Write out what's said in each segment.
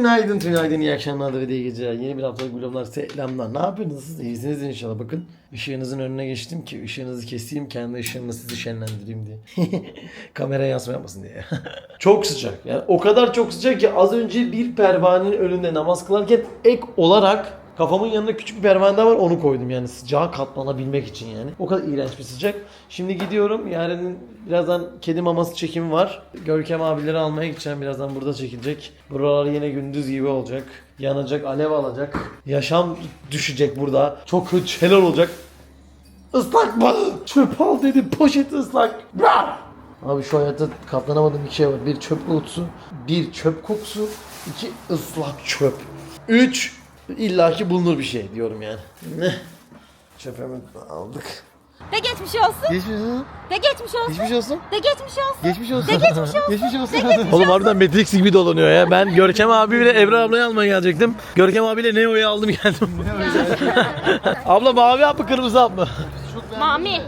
Günaydın, tünaydın, iyi akşamlar ve iyi geceler. Yeni bir haftalık vloglar, selamlar. Ne yapıyorsunuz siz? İyisiniz inşallah. Bakın ışığınızın önüne geçtim ki ışığınızı keseyim, kendi ışığımla sizi şenlendireyim diye. Kameraya yansıma yapmasın diye. çok sıcak. Yani o kadar çok sıcak ki az önce bir pervanenin önünde namaz kılarken ek olarak Kafamın yanında küçük bir pervane var onu koydum yani sıcağa katlanabilmek için yani. O kadar iğrenç bir sıcak. Şimdi gidiyorum yarın birazdan kedi maması çekimi var. Görkem abileri almaya gideceğim birazdan burada çekilecek. Buralar yine gündüz gibi olacak. Yanacak, alev alacak. Yaşam düşecek burada. Çok kötü şeyler olacak. Islak mı? Çöp al dedi poşet ıslak. Bra! Abi şu hayatta katlanamadığım iki şey var. Bir çöp kokusu, bir çöp kokusu, iki ıslak çöp. Üç, illaki bulunur bir şey diyorum yani. Ne? Çöpümü aldık. De geçmiş olsun. Geçmiş olsun. De geçmiş olsun. Geçmiş olsun. De geçmiş olsun. Geçmiş olsun. De geçmiş olsun. geçmiş olsun. Oğlum harbiden Matrix gibi dolanıyor ya. Ben Görkem abiyle Evren ablayı almaya gelecektim. Görkem abiyle Neo'yu aldım geldim. Abla mavi hap mı kırmızı hap mı? Mami.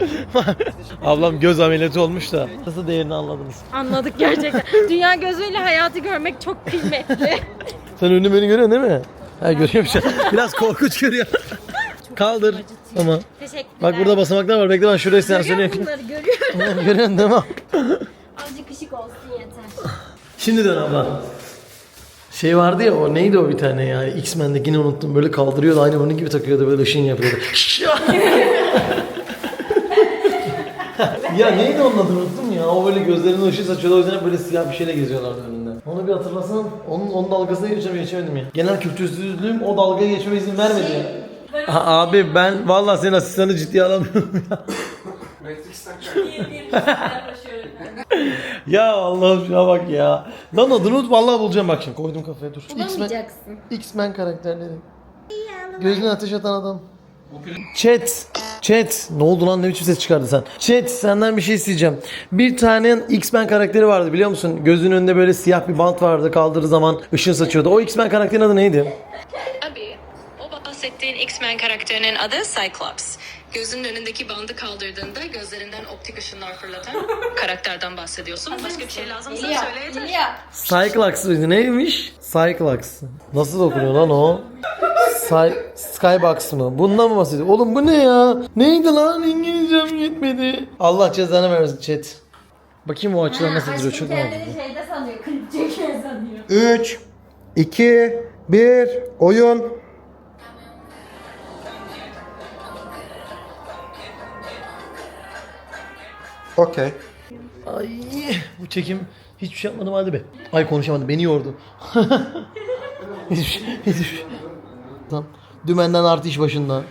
Ablam göz ameliyatı olmuş da. Nasıl değerini anladınız? Anladık gerçekten. Dünya gözüyle hayatı görmek çok kıymetli. Sen önünü beni görüyorsun değil mi? Ha görüyormuş. Biraz korkunç görüyor. Kaldır. Ama Teşekkürler. bak burada basamaklar var. Bekle ben şuraya sensörü Görüyor yakayım. bunları görüyorum. Görüyorsun değil mi? Azıcık ışık olsun yeter. Şimdi dön abla. Şey vardı ya o neydi o bir tane ya X-Men'dekini unuttum böyle kaldırıyordu aynı onun gibi takıyordu böyle ışın yapıyordu. ya neydi onun adını unuttum ya o böyle gözlerine ışık saçıyordu o yüzden hep böyle siyah bir şeyle geziyorlardı önünde. Onu bir hatırlasan onun, onun dalgasına geçeceğim geçemedim ya. Genel kültürsüzlüğüm o dalgaya geçmeme izin vermedi ya. Ha, abi ben vallahi senin asistanı ciddiye alamıyorum ya. ya Allah'ım şuna bak ya. Lan adını unut vallahi bulacağım bak şimdi koydum kafaya dur. X-Men, Bulamayacaksın. X-Men karakterleri. Gözüne ateş atan adam. Chat. Chat. Ne oldu lan ne biçim ses çıkardı sen? Chat senden bir şey isteyeceğim. Bir tane X-Men karakteri vardı biliyor musun? Gözünün önünde böyle siyah bir bant vardı kaldırdığı zaman ışın saçıyordu. O X-Men karakterin adı neydi? Tabii. O bahsettiğin X-Men karakterinin adı Cyclops. Gözünün önündeki bandı kaldırdığında gözlerinden optik ışınlar fırlatan karakterden bahsediyorsun. Başka bir şey lazımsa söyle yeter. Cyclops mıydı? Neymiş? Cyclops. Nasıl okunuyor lan o? Sky, Skybox mı? Bundan mı bahsediyor? Oğlum bu ne ya? Neydi lan? İngilizcem yetmedi. Allah cezanı vermesin chat. Bakayım o açılar nasıl duruyor çok merak ediyorum. şeyde sanıyor. Klip çekiyor sanıyor. 3, 2, 1, oyun. Okey. Ay bu çekim hiçbir şey yapmadım hadi be. Ay konuşamadım beni yordu. hiçbir şey, hiçbir şey. Tamam. Dümenden artı iş başında.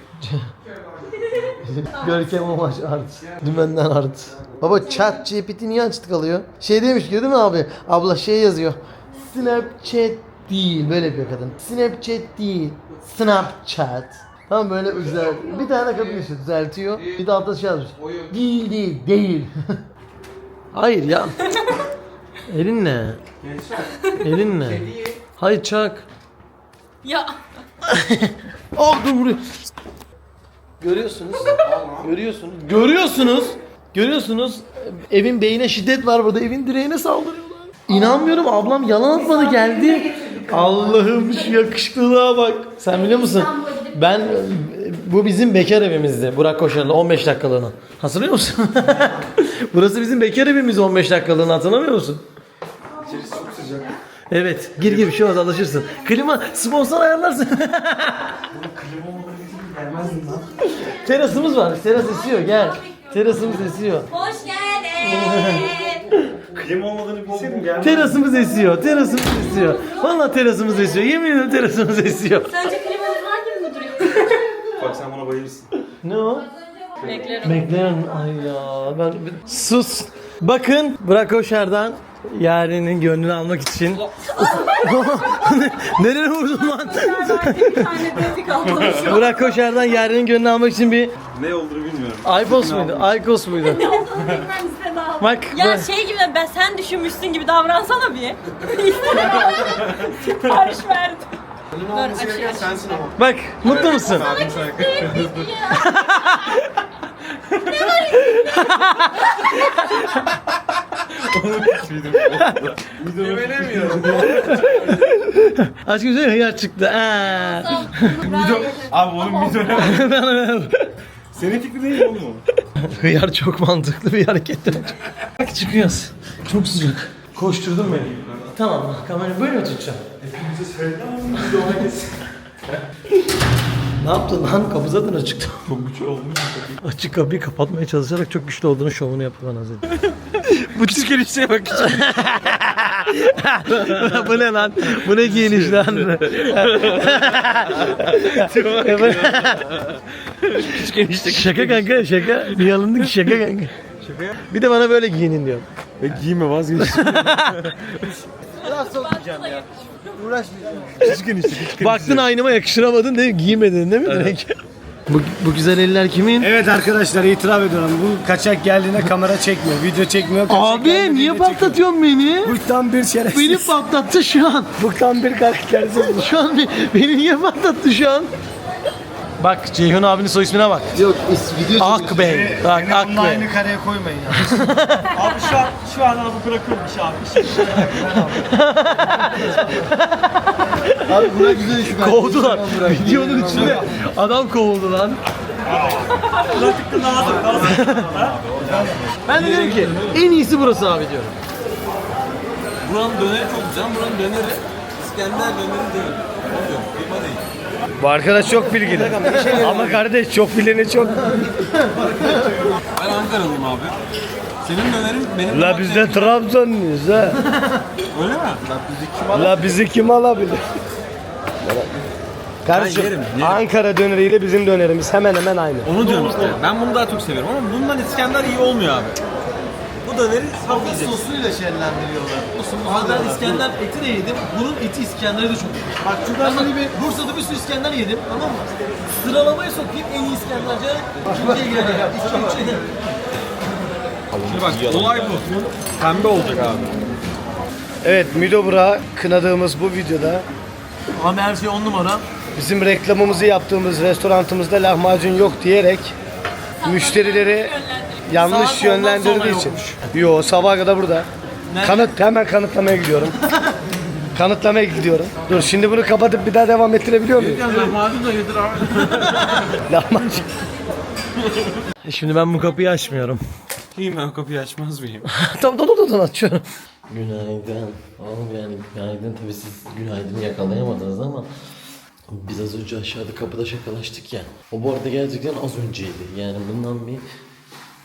Görkem amaç art. Dümenden art. Baba chat GPT niye açık kalıyor? Şey demiş ki değil mi abi? Abla şey yazıyor. Snapchat değil. Böyle yapıyor kadın. Snapchat değil. Snapchat. Tamam böyle güzel. Bir tane kadın işte düzeltiyor. Bir de altta şey yazmış. Değil değil değil. Hayır ya. Elinle. Elinle. Hayır çak. Ya. Ah dur buraya. Görüyorsunuz. Görüyorsunuz. Görüyorsunuz. Görüyorsunuz. Evin beyine şiddet var burada. Evin direğine saldırıyorlar. İnanmıyorum ablam yalan atmadı geldi. Allah'ım şu yakışıklılığa bak. Sen biliyor musun? Ben bu bizim bekar evimizdi. Burak Koşar'la 15 dakikalığına. Hatırlıyor musun? Burası bizim bekar evimiz 15 dakikalığına hatırlamıyor musun? Evet. Gir gir bir şey olmaz alışırsın. Klima sponsor ayarlarsın. Terasımız var. Teras esiyor gel. Terasımız esiyor. Hoş geldin. Klima olmadığını bilseydim gelmem. Terasımız esiyor. Terasımız esiyor. Vallahi terasımız esiyor. Yemin ederim terasımız esiyor. Sence klimamız var gibi mi duruyor? Bak sen buna bayılırsın. Ne o? Beklerim. Beklerim. Ay ya. Ben... Sus. Bakın Burak Oşar'dan Yaren'in gönlünü almak için. Nereye vurdun lan? Burak Koşar'dan Yaren'in gönlünü almak için bir Ne olduğunu bilmiyorum. Aykos muydu? Aykos muydu? Bak. Ya bak. şey gibi ben sen düşünmüşsün gibi davransana bir. Sipariş verdim. Sensin ama. Bak mutlu musun? Güvenemiyorum. Aşkım güzel hıyar çıktı. Aa. Abi onun bir dönem. Senin fikrin değil mi oğlum hıyar çok mantıklı bir hareket. Bak çıkıyoruz. Çok sıcak. Koşturdun beni. Tamam? Kamerayı böyle mi tutacağım? Ne yaptın lan? Kapı zaten açıktı. Çok güçlü olmuş. Açık kapıyı kapatmaya çalışarak çok güçlü olduğunu şovunu bana az önce. Bu çıkarışa bak. Bu ne lan? Bu ne giyiniş lan? şaka kanka şaka. Niye alındı ki şaka kanka? Bir de bana böyle giyinin diyor. E giyme vazgeç. Küçükün işte küçükün Baktın aynıma yakıştıramadın değil mi? Giymedin değil mi direkt? Bu, bu güzel eller kimin? Evet arkadaşlar itiraf ediyorum. Bu kaçak geldiğinde kamera çekmiyor, video çekmiyor. Kaçak Abi niye patlatıyorsun beni? Bu tam bir şerefsiz. Beni patlattı şu an. Bu tam bir karaktersiz. Şu an be- beni niye patlattı şu an? Bak Ceyhun abinin soy ismine bak. Yok video Akbey. Bak Beni onunla Akbey. aynı kareye koymayın ya. Abi şu an şu an abi bırakıyorum işi abi. İşi Abi buna güzel iş ben. Kovdular. Videonun içinde adam kovuldu lan. bıraktık lazım lazım. Ben de dedim ki en iyisi burası abi diyorum. Buranın döneri çok güzel. Buranın döneri İskender döneri değil. O diyorum. Kıyma değil. Bu arkadaş çok bilgili. Ama kardeş çok bileni çok. Ben Ankaralıyım abi. Senin dönerin benim La biz de Trabzonluyuz ha. Öyle mi? La bizi kim alabilir? Kardeşim yerim, yerim. Ankara döneriyle bizim dönerimiz hemen hemen aynı. Onu diyorum işte. Ben bunu daha çok seviyorum ama bundan İskender iyi olmuyor abi. Bu döneri saf yiyeceksin. Sosuyla şenlendiriyorlar. Ama ben İskender eti de yedim. Bunun eti İskender'i de çok iyi. Bak şuradan böyle bir Bursa'da bir sürü İskender yedim. Tamam mı? Sıralamaya sokayım en iyi İskenderci. İkinciye geldi. İkinci. Şimdi bak olay bu. Pembe olacak abi. Evet Mido Burak'ı kınadığımız bu videoda Ama her şey on numara. bizim reklamımızı yaptığımız restoranımızda lahmacun yok diyerek müşterileri yanlış Saat ondan yönlendirdiği için. yokmuş. Yo sabaha kadar burada. Kanıt hemen kanıtlamaya gidiyorum. kanıtlamaya gidiyorum. Dur şimdi bunu kapatıp bir daha devam ettirebiliyor muyum? Lahmacun da yedir abi. Lahmacun. Şimdi ben bu kapıyı açmıyorum. İyiyim ben kapıyı açmaz mıyım? tamam tamam tamam açıyorum. Günaydın. Oğlum yani günaydın tabii siz günaydın yakalayamadınız ama biz az önce aşağıda kapıda şakalaştık ya. O bu arada gerçekten az önceydi. Yani bundan bir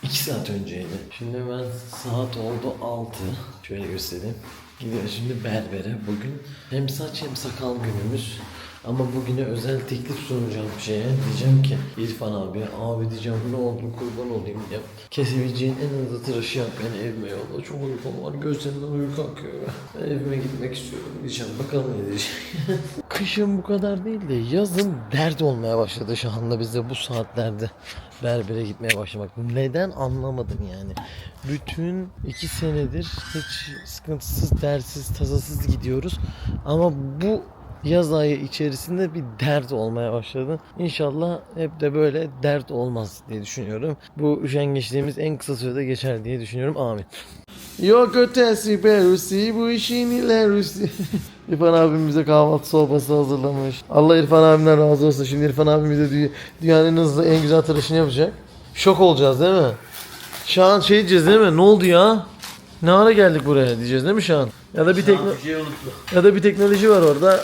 iki saat önceydi. Şimdi ben saat oldu 6. Şöyle göstereyim. Gidiyoruz şimdi berbere. Bugün hem saç hem sakal günümüz. Ama bugüne özel teklif sunacağım şeye. Diyeceğim ki İrfan abi, abi diyeceğim ne oldu kurban olayım ya. Kesebileceğin en hızlı tıraşı yap beni evime yolla. Çok uykum var gözlerimden uyku akıyor. Ben evime gitmek istiyorum diyeceğim. Bakalım ne diyecek. Kışın bu kadar değil de yazın dert olmaya başladı şu anda bize bu saatlerde berbere gitmeye başlamak. Neden anlamadım yani. Bütün iki senedir hiç sıkıntısız, dersiz, tasasız gidiyoruz. Ama bu yaz ayı içerisinde bir dert olmaya başladı. İnşallah hep de böyle dert olmaz diye düşünüyorum. Bu üşengeçliğimiz en kısa sürede geçer diye düşünüyorum. Amin. Yok ötesi berisi bu işin ilerisi. İrfan abim bize kahvaltı sofrası hazırlamış. Allah İrfan abimden razı olsun. Şimdi İrfan abim bize dü- dünyanın en hızlı en güzel tıraşını yapacak. Şok olacağız değil mi? Şu an şey diyeceğiz değil mi? Ne oldu ya? Ne ara geldik buraya diyeceğiz değil mi şu an? Ya da bir tekno ya da bir teknoloji var orada.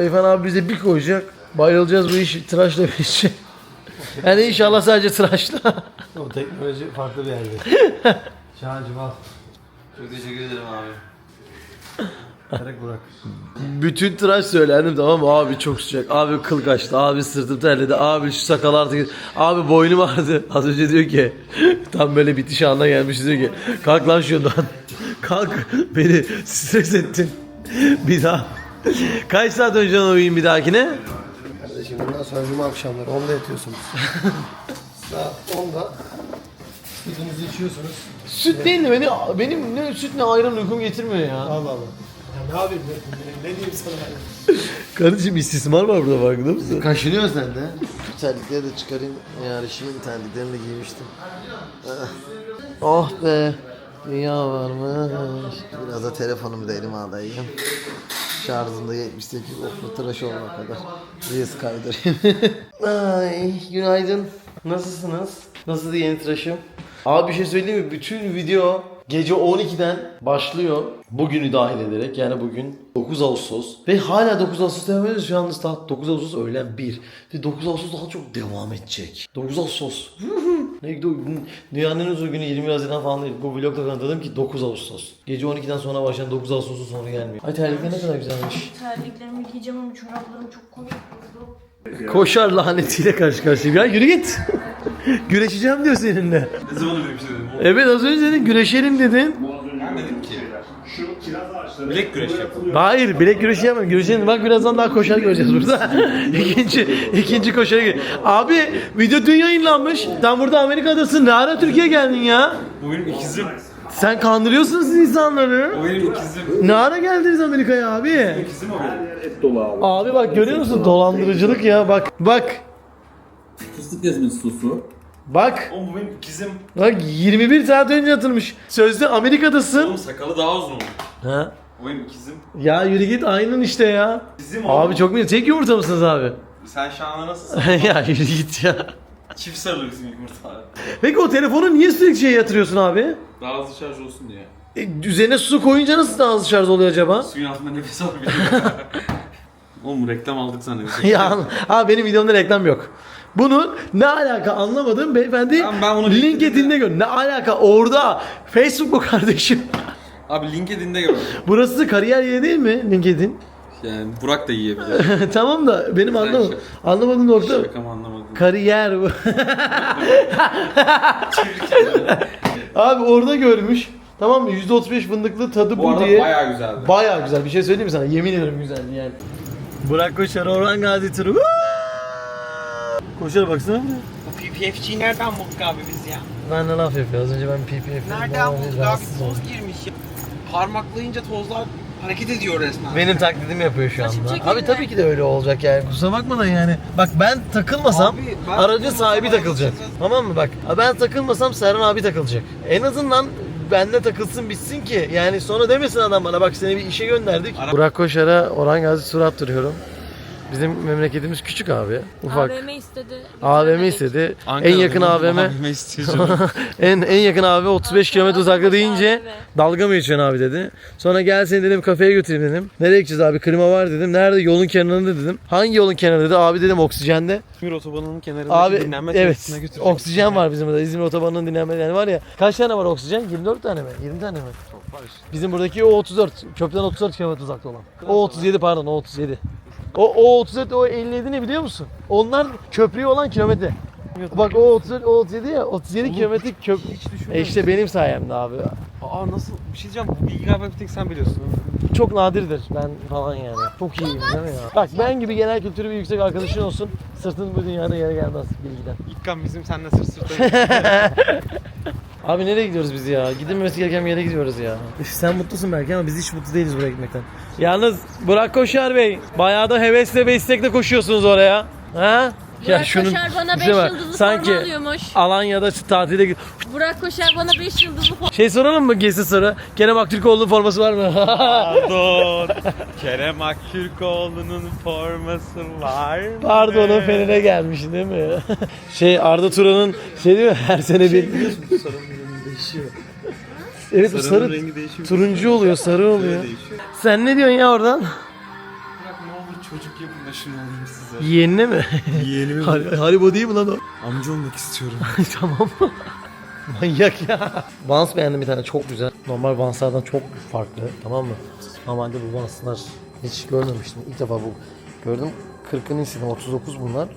İrfan abi bize bir koyacak. Bayılacağız bu iş tıraşla bir iş. Yani inşallah sadece tıraşla. O teknoloji farklı bir yerde. Şahancım al. Çok teşekkür ederim abi. Direkt Burak. Bütün tıraş söylendim tamam mı? Abi çok sıcak. Abi kıl kaçtı. Abi sırtım terledi. Abi şu sakal artık. Abi boynum ağrıdı. Az önce diyor ki tam böyle bitiş anına gelmiş diyor ki kalk lan şundan. Kalk beni stres ettin. Bir daha. Kaç saat önceden uyuyayım bir dahakine? Kardeşim bundan sonra cuma akşamları 10'da yatıyorsunuz. Saat 10'da sütünüzü içiyorsunuz. Süt değil de beni, benim ne süt ne ayran uykum getirmiyor ya. Allah Allah. Ya ne yapayım ne, ne diyeyim sana? Kardeşim istismar var burada farkında mısın? Kaşınıyor sende. Terlikleri de çıkarayım. Yani şimdi terliklerini de giymiştim. Oh be. Dünya varmış. Biraz da telefonumu da elime alayım. Şarjında 78 oklu tıraş olana kadar. Reels kaydırayım. Ay günaydın. Nasılsınız? Nasıl yeni tıraşım? Abi bir şey söyleyeyim mi? Bütün video gece 12'den başlıyor. Bugünü dahil ederek yani bugün 9 Ağustos. Ve hala 9 Ağustos devam ediyoruz. Şu anda saat 9 Ağustos öğlen 1. Ve 9 Ağustos daha çok devam edecek. 9 Ağustos. ne Dünyanın en uzun günü 20 Haziran falan değil. Bu vlogda kanıtladım ki 9 Ağustos. Gece 12'den sonra başlayan 9 Ağustos'un sonu gelmiyor. Ay terlikler ne kadar güzelmiş. Terliklerimi giyeceğim ama çoraplarım çok komik oldu. Koşar lanetiyle karşı karşıyayım. Ya yürü git. Güreşeceğim diyor seninle. Ne zaman öyle bir şey dedim? Evet az önce dedin güreşelim dedin. Ben dedim ki. Bilek güreşi yapalım. Hayır bilek güreşi yapmayalım. Güreşelim. Bak birazdan daha koşar göreceğiz burada. ikinci, ikinci koşara gir. Abi video dün yayınlanmış. Sen burada Amerika'dasın. Ne ara Türkiye'ye geldin ya? Bu benim ikizim. Sen kandırıyorsunuz insanları. O benim ikizim. Ne ara geldiniz Amerika'ya abi? İkizim o benim. Abi bak görüyor musun? Dolandırıcılık ya. Bak bak. Fıstık ezmesi sosu. Bak. Oğlum bu benim ikizim. Bak 21 saat önce atılmış. Sözde Amerika'dasın. Oğlum sakalı daha uzun. Ha? O benim ikizim. Ya yürü git aynen işte ya. İkizim Abi çok mu? Tek yumurta mısınız abi? Sen şu anda nasılsın? ya yürü git ya. Çift sarılı bizim yumurta. Peki o telefonu niye sürekli şeye yatırıyorsun abi? Daha hızlı şarj olsun diye. E, üzerine su koyunca nasıl daha hızlı şarj oluyor acaba? Suyun altında nefes alabiliyorum. Oğlum reklam aldık zannediyorum. ya abi benim videomda reklam yok. Bunun ne alaka anlamadım beyefendi. Tamam, ben bunu LinkedIn'de gör. Ne alaka orada Facebook bu kardeşim. Abi LinkedIn'de gördüm. Burası kariyer yeri değil mi LinkedIn? Yani Burak da yiyebilir. tamam da benim anlamadım. Anlamadığım nokta Şakamı anlamadım. Kariyer bu. Abi orada görmüş. Tamam mı? %35 fındıklı tadı bu, Bu arada diye. bayağı güzeldi. Bayağı güzel. Bir şey söyleyeyim mi sana? Yemin ederim güzeldi yani. Burak Koşar, Orhan Gazi turu. Koşar baksana buraya. Bu PPFC'yi nereden bulduk abi biz ya? Ben de laf yapıyor. Az önce ben PPF Nereden bulduk abi? Toz girmiş ya. Parmaklayınca tozlar hareket ediyor resmen. Benim taklidimi yapıyor şu anda. çekeyim Abi mi? tabii ki de öyle olacak yani. Kusura bakma da yani. Bak ben takılmasam Abi, ben aracın takılmasam sahibi takılacak. takılacak. Tamam mı bak? Ben takılmasam Serhan abi takılacak. En azından bende takılsın bitsin ki. Yani sonra demesin adam bana bak seni bir işe gönderdik. Burak Koşar'a Orhan Gazi tur attırıyorum. Bizim memleketimiz küçük abi. Ufak. AVM istedi. AVM istedi. en yakın AVM. en en yakın AVM 35 kilometre uzakta deyince dalga mı geçiyorsun abi dedi. Sonra gel seni dedim kafeye götüreyim dedim. Nereye gideceğiz abi? Klima var dedim. Nerede? Yolun kenarında dedim. Hangi yolun kenarında dedi. Abi dedim oksijende. İzmir otobanının kenarındaki Abi dinlenme evet. Oksijen var bizim burada. İzmir otobanının dinlenme yani var ya. Kaç tane var oksijen? 24 tane mi? 20 tane mi? Bizim buradaki o 34. Köprüden 34 kilometre uzakta olan. O 37 pardon o 37. O, o 34 o 57 ne biliyor musun? Onlar köprüye olan kilometre. Bak o 34 o 37 ya 37 kilometre köprü. E işte benim sayemde abi. Aa nasıl? Bir şey diyeceğim. Bu bilgi galiba bir tek sen biliyorsun. Çok nadirdir ben falan yani. Çok iyiyim değil mi ya? Bak ben gibi genel kültürü bir yüksek arkadaşın olsun. Sırtın bu dünyada yere gelmez bilgiden. İlk kan bizim seninle sırt sırta. Abi nereye gidiyoruz biz ya? Gidilmemesi gereken bir yere gidiyoruz ya. Üf, sen mutlusun belki ama biz hiç mutlu değiliz buraya gitmekten. Yalnız Burak Koşar Bey, bayağı da hevesle ve istekle koşuyorsunuz oraya. Ha? Burak Koşar bana beş şuna bak, yıldızlı sanki forma alıyormuş. Alanya'da tatile git. Burak Koşar bana 5 yıldızlı forma Şey soralım mı gezi soru? Kerem Aktürkoğlu'nun forması var mı? Pardon. Kerem Aktürkoğlu'nun forması var mı? Pardon o Fener'e gelmiş değil mi? şey Arda Turan'ın şey değil mi? Her sene bir... Evet o sarı rengi değişiyor. turuncu oluyor, sarı oluyor. Sen ne diyorsun ya oradan? Bırak ne olur çocuk yapın da şunu alayım size. Yeğenine mi? Yeğenimi Har- Haribo değil mi lan o? amca olmak istiyorum. tamam? Manyak ya. Vans beğendim bir tane çok güzel. Normal Vans'lardan çok farklı tamam mı? Normalde bu Vans'lar hiç görmemiştim. İlk defa bu gördüm. 40'ını istedim 39 bunlar.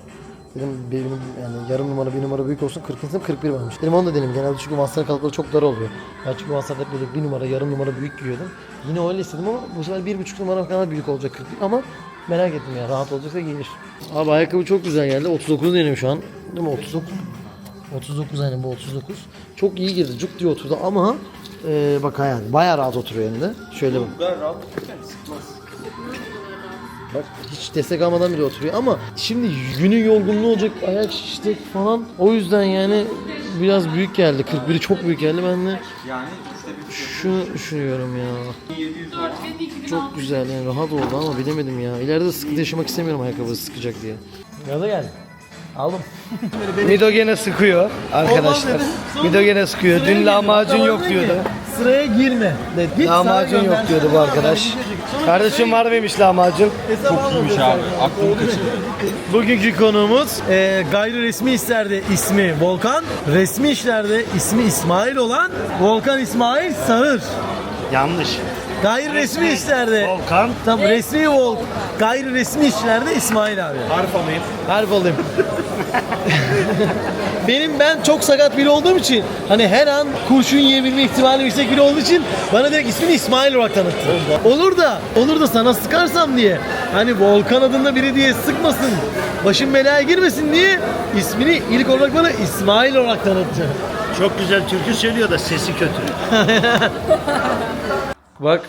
Dedim benim yani yarım numara bir numara büyük olsun 40'ını istedim 41 varmış. Dedim onu da deneyim. Genelde çünkü Vans'ların kalıpları çok dar oluyor. Ben çünkü Vans'larda hep böyle bir numara yarım numara büyük giyiyordum. Yine öyle istedim ama bu sefer bir buçuk numara kadar büyük olacak 41 ama merak ettim ya rahat olacaksa giyilir. Abi ayakkabı çok güzel geldi. 39 denedim şu an. Değil mi 39? 39 hani bu 39. Çok iyi girdi. Cuk diye oturdu ama e, bak yani bayağı rahat oturuyor elinde. Şöyle bak. Ben rahat tutarken sıkmaz. Bak hiç destek almadan bile oturuyor ama şimdi günün yorgunluğu olacak ayak şişecek falan. O yüzden yani biraz büyük geldi. 41'i çok büyük geldi ben de. Yani Şunu düşünüyorum ya. Çok güzel yani rahat oldu ama bilemedim ya. İleride sıkıntı yaşamak istemiyorum ayakkabı sıkacak diye. Gaza gel. Aldım. Mido gene sıkıyor arkadaşlar. Mido gene sıkıyor. Dün lahmacun yok diyordu. Sıraya girme. Dedi. Git Lahmacun yok diyordu bu arkadaş. Kardeşim var mıymış lahmacun? hesap iyiymiş abi. Aklım kaçırdı. Bugünkü konuğumuz e, gayri resmi işlerde ismi Volkan, resmi işlerde ismi İsmail olan Volkan İsmail Sağır. Yanlış. Gayri resmi işlerde Volkan. Tam resmi Volk. Gayri resmi işlerde İsmail abi. Harf alayım. Harf olayım. Benim ben çok sakat biri olduğum için hani her an kurşun yiyebilme ihtimali yüksek biri olduğu için bana direkt ismini İsmail olarak tanıttı. Olur da olur da sana sıkarsam diye hani Volkan adında biri diye sıkmasın başım belaya girmesin diye ismini ilk olarak bana İsmail olarak tanıttı. Çok güzel türkü söylüyor da sesi kötü. Bak.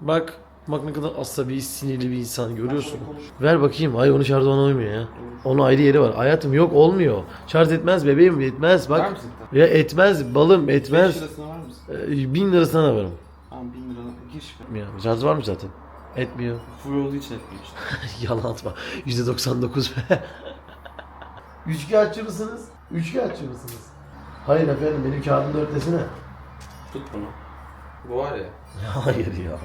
Bak. Bak ne kadar asabi, sinirli bir insan görüyorsun. Ver bakayım. Ay onu şarjı ona uymuyor ya. Onun ayrı yeri var. Hayatım yok olmuyor. Şarj etmez bebeğim etmez bak. Ya etmez balım etmez. 5 lirasına var mısın? Ee, bin lirasına da varım. Tamam 1000 lira gir. Ya, şarj var mı zaten? Etmiyor. Full olduğu için etmiyor işte. Yalan atma. %99 be. Üçkağıtçı mısınız? Üçkağıtçı mısınız? Hayır efendim benim kağıdımda örtesine. Tut bunu. Bu var ya. Hayır ya.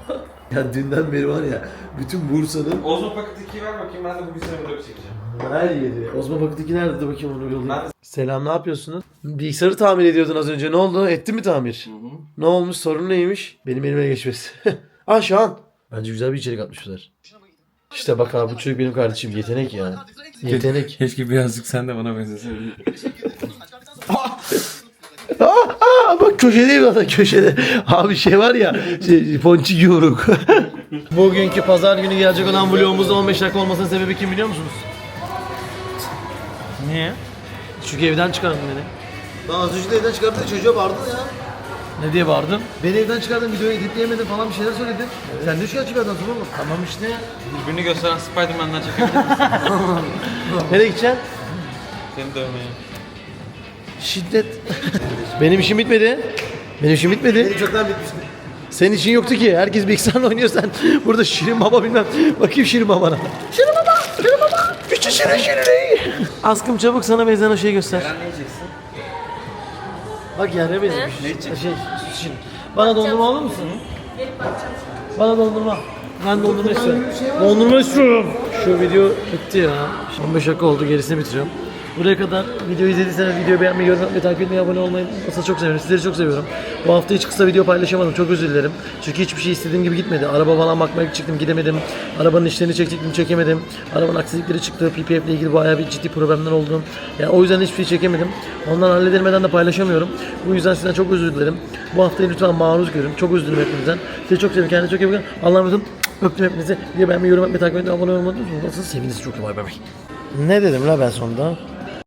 Ya dünden beri var ya bütün Bursa'nın Ozmo Pocket 2'yi ver bakayım ben de bugün sana vlog çekeceğim. her yeri. Osman Paktaki nerede? Dur bakayım onu yollayayım. Ben- Selam ne yapıyorsunuz? Bilgisayarı tamir ediyordun az önce. Ne oldu? Etti mi tamir? Ne olmuş? Sorun neymiş? Benim elime geçmesi. ah Şahan. Bence güzel bir içerik atmışlar. İşte bak abi bu çocuk benim kardeşim. Yetenek ya. Yetenek. Keşke birazcık sen de bana benzesin. Aa, aa, bak köşedeyim zaten köşede. Abi şey var ya şey, ponçik yumruk. Bugünkü pazar günü gelecek olan vlogumuzda 15 dakika olmasının sebebi kim biliyor musunuz? Niye? Çünkü evden çıkardın beni. Ben az önce de evden çıkardım da çocuğa bağırdın ya. Ne diye bağırdın? Beni evden çıkardın videoyu editleyemedim falan bir şeyler söyledin. Sen ne şikayetçi bir adamsın oğlum. Tamam işte. Birbirini gösteren Spider-Man'den çekebilir misin? Nereye gideceksin? Seni dövmeye. Şiddet. Benim işim bitmedi. Benim işim bitmedi. Benim çoktan bitmişti. Senin için yoktu ki. Herkes bilgisayarla oynuyor sen. Burada Şirin Baba bilmem. Bakayım Şirin Baba'na. Şirin Baba! Şirin Baba! Küçük Şirin Şirin. Askım çabuk sana benzeyen o şeyi göster. Sen ne yiyeceksin? Bak yere benzemiş. Ne içecek? Şey, Şirin. Bana dondurma alır mısın? Bana dondurma. Ben dondurma istiyorum. Dondurma istiyorum. Şu video bitti ya. 15 dakika oldu gerisini bitiriyorum. Buraya kadar videoyu izlediyseniz videoyu beğenmeyi, yorum yapmayı, takip etmeyi, abone olmayı unutmazsanız çok sevinirim. Sizleri çok seviyorum. Bu hafta hiç kısa video paylaşamadım. Çok özür dilerim. Çünkü hiçbir şey istediğim gibi gitmedi. Araba falan bakmaya çıktım gidemedim. Arabanın işlerini çekecektim çekemedim. Arabanın aksilikleri çıktı. PPF ile ilgili bayağı bir ciddi problemler oldu. Yani o yüzden hiçbir şey çekemedim. Ondan halledilmeden de paylaşamıyorum. Bu yüzden sizden çok özür dilerim. Bu haftayı lütfen maruz görün. Çok özür dilerim hepinizden. Sizi çok seviyorum. Kendinize çok iyi bakın. Allah'a emanet olun. Öptüm hepinizi. Video beğenmeyi, yorum yapmayı, takip etmeyi, abone olmayı unutmayın. Sevinizi çok iyi. Bay bay. Ne dedim la ben sonunda?